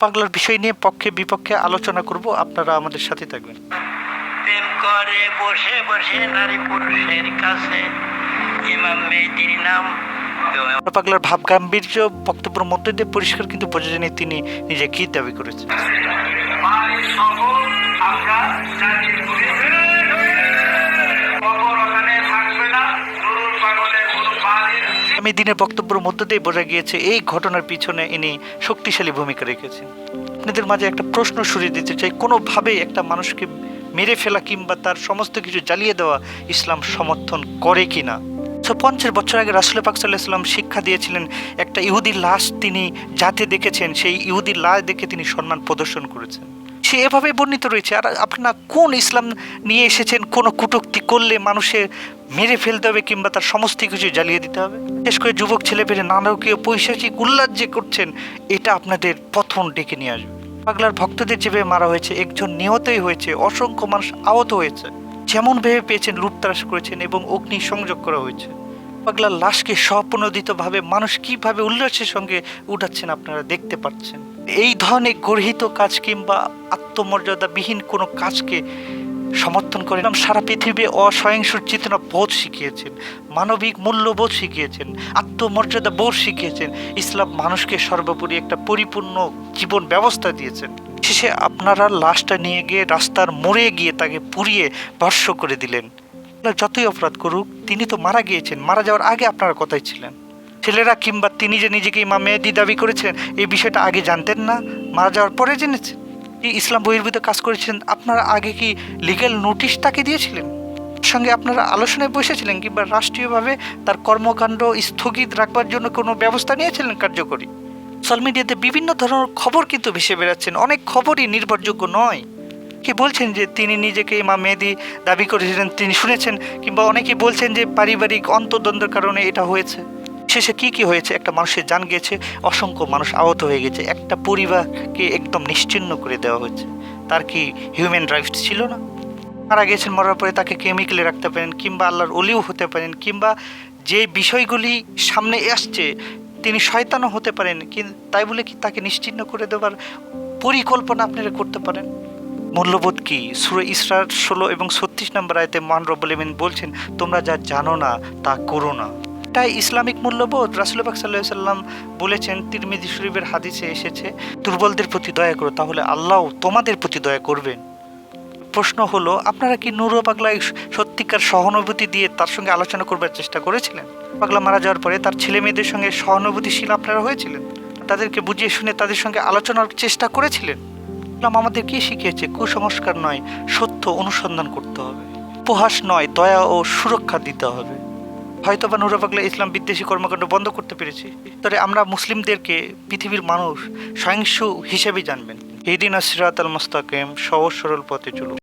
পাগলার বিষয় নিয়ে পক্ষে বিপক্ষে আলোচনা করব। আপনারা আমাদের সাথে থাকবেন। প্রেম করে বসে বসে নারী পুরুষের কাছে। ইমাম নাম পাগলার ভাব গাম্ভীর্য বক্তব্যের মধ্যে দিয়ে পরিষ্কার কিন্তু বোঝা যায়নি তিনি নিজে কি দাবি করেছেন। আমরা আমি দিনের বক্তব্যের মধ্য দিয়ে বোঝা গিয়েছে, এই ঘটনার পিছনে ইনি শক্তিশালী ভূমিকা রেখেছেন। আপনাদের মাঝে একটা প্রশ্ন সরিয়ে দিতে চাই, কোনোভাবেই একটা মানুষকে মেরে ফেলা কিংবা তার সমস্ত কিছু জ্বালিয়ে দেওয়া ইসলাম সমর্থন করে কি না? তো পঞ্চাশ বছর আগে রাসুল পাক ইসলাম শিক্ষা দিয়েছিলেন, একটা ইহুদির লাশ তিনি যাতে দেখেছেন, সেই ইহুদির লাশ দেখে তিনি সম্মান প্রদর্শন করেছেন। সে এভাবে বর্ণিত রয়েছে। আর আপনার কোন ইসলাম নিয়ে এসেছেন, কোন কুটুক্তি করলে মানুষের মেরে ফেলতে হবে কিংবা তার সমস্ত কিছু জ্বালিয়ে দিতে হবে? বিশেষ করে যুবক ছেলে পেলে নানাকীয় পৈশাচিক উল্লাস যে করছেন, এটা আপনাদের পথন ডেকে নিয়ে আসবে। পাগলার ভক্তদের যেভাবে মারা হয়েছে, একজন নিহতই হয়েছে, অসংখ্য মানুষ আহত হয়েছে। যেমন ভেবে পেয়েছেন লুটতারাস করেছেন এবং অগ্নি সংযোগ করা হয়েছে। পাগলার লাশকে স্বপ্নদিতভাবে মানুষ কীভাবে উল্লাসের সঙ্গে উঠাচ্ছেন আপনারা দেখতে পাচ্ছেন। এই ধরনের গর্হিত কাজ কিংবা আত্মমর্যাদাবিহীন কোনো কাজকে সমর্থন করে সারা পৃথিবী অসহিংসুর চেতনা বোধ শিখিয়েছেন, মানবিক মূল্যবোধ শিখিয়েছেন, আত্মমর্যাদা বোধ শিখিয়েছেন। ইসলাম মানুষকে সর্বোপরি একটা পরিপূর্ণ জীবন ব্যবস্থা দিয়েছেন। শেষে আপনারা লাশটা নিয়ে গিয়ে রাস্তার মোড়ে গিয়ে তাকে পুড়িয়ে ভর্ষ করে দিলেন। যতই অপরাধ করুক, তিনি তো মারা গিয়েছেন। মারা যাওয়ার আগে আপনারা কথাই ছিলেন? ছেলেরা কিংবা তিনি যে নিজেকে ইমাম মেহেদি দাবি করেছেন, এই বিষয়টা আগে জানতেন না? মারা যাওয়ার পরে জেনেছেন? এই ইসলাম বহির্ভূত কাজ করেছেন আপনারা আগে কি লিগ্যাল নোটিশ তাকে দিয়েছিলেন? সঙ্গে আপনারা আলোচনায় বসেছিলেন কিংবা রাষ্ট্রীয়ভাবে তার কর্মকাণ্ড স্থগিত রাখবার জন্য কোনো ব্যবস্থা নিয়েছিলেন কার্যকরী? সোশ্যাল মিডিয়াতে বিভিন্ন ধরনের খবর কিন্তু ভেসে বেড়াচ্ছেন, অনেক খবরই নির্ভরযোগ্য নয়। কি বলছেন যে তিনি নিজেকে ইমাম মেহেদি দাবি করেছিলেন তিনি শুনেছেন, কিংবা অনেকে বলছেন যে পারিবারিক অন্তদ্বন্দ্বের কারণে এটা হয়েছে। শেষে কি কি হয়েছে? একটা মানুষের জান গেছে, অসংখ্য মানুষ আহত হয়ে গেছে, একটা পরিবারকে একদম নিশ্চিহ্ন করে দেওয়া হয়েছে। তার কি হিউম্যান রাইটস ছিল না? মারা গেছেন, মরার পরে তাকে কেমিক্যালে রাখতে পারেন, কিংবা আল্লাহর অলিও হতে পারেন, কিংবা যে বিষয়গুলি সামনে আসছে, তিনি শয়তানও হতে পারেন কিন্তু তাই বলে কি তাকে নিশ্চিহ্ন করে দেওয়ার পরিকল্পনা আপনারা করতে পারেন? মূল্যবোধ কি? সুরে ইসরার ষোলো এবং ছত্রিশ নম্বর আয়তে মান রব্বুল বলছেন, তোমরা যা জানো না, তা করো না। এটাই ইসলামিক মূল্যবোধ রাসুলবাক সাল্লাহ সাল্লাম বলেছেন, তিরমিজি শরীফের হাদিসে এসেছে, দুর্বলদের প্রতি দয়া করো, তাহলে আল্লাহ তোমাদের প্রতি দয়া করবেন। প্রশ্ন হলো, আপনারা কি নুরো পাগলা সত্যিকার সহানুভূতি দিয়ে তার সঙ্গে আলোচনা করবার চেষ্টা করেছিলেন? পাগলা মারা যাওয়ার পরে তার ছেলে মেয়েদের সঙ্গে সহানুভূতিশীল আপনারা হয়েছিলেন? তাদেরকে বুঝিয়ে শুনে তাদের সঙ্গে আলোচনার চেষ্টা করেছিলেন? ইসলাম আমাদের কি শিখিয়েছে? কুসংস্কার নয়, সত্য অনুসন্ধান করতে হবে। উপহাস নয়, দয়া ও সুরক্ষা দিতে হবে। হয়তো বা নুরা ইসলাম বিদ্বেষী কর্মকাণ্ড বন্ধ করতে পেরেছি। তবে আমরা মুসলিমদেরকে পৃথিবীর মানুষ সহিংস হিসেবে জানবেন। এই দিন আসিরাত আল মোস্তাকিম, সহজ সরল পথে চলুন।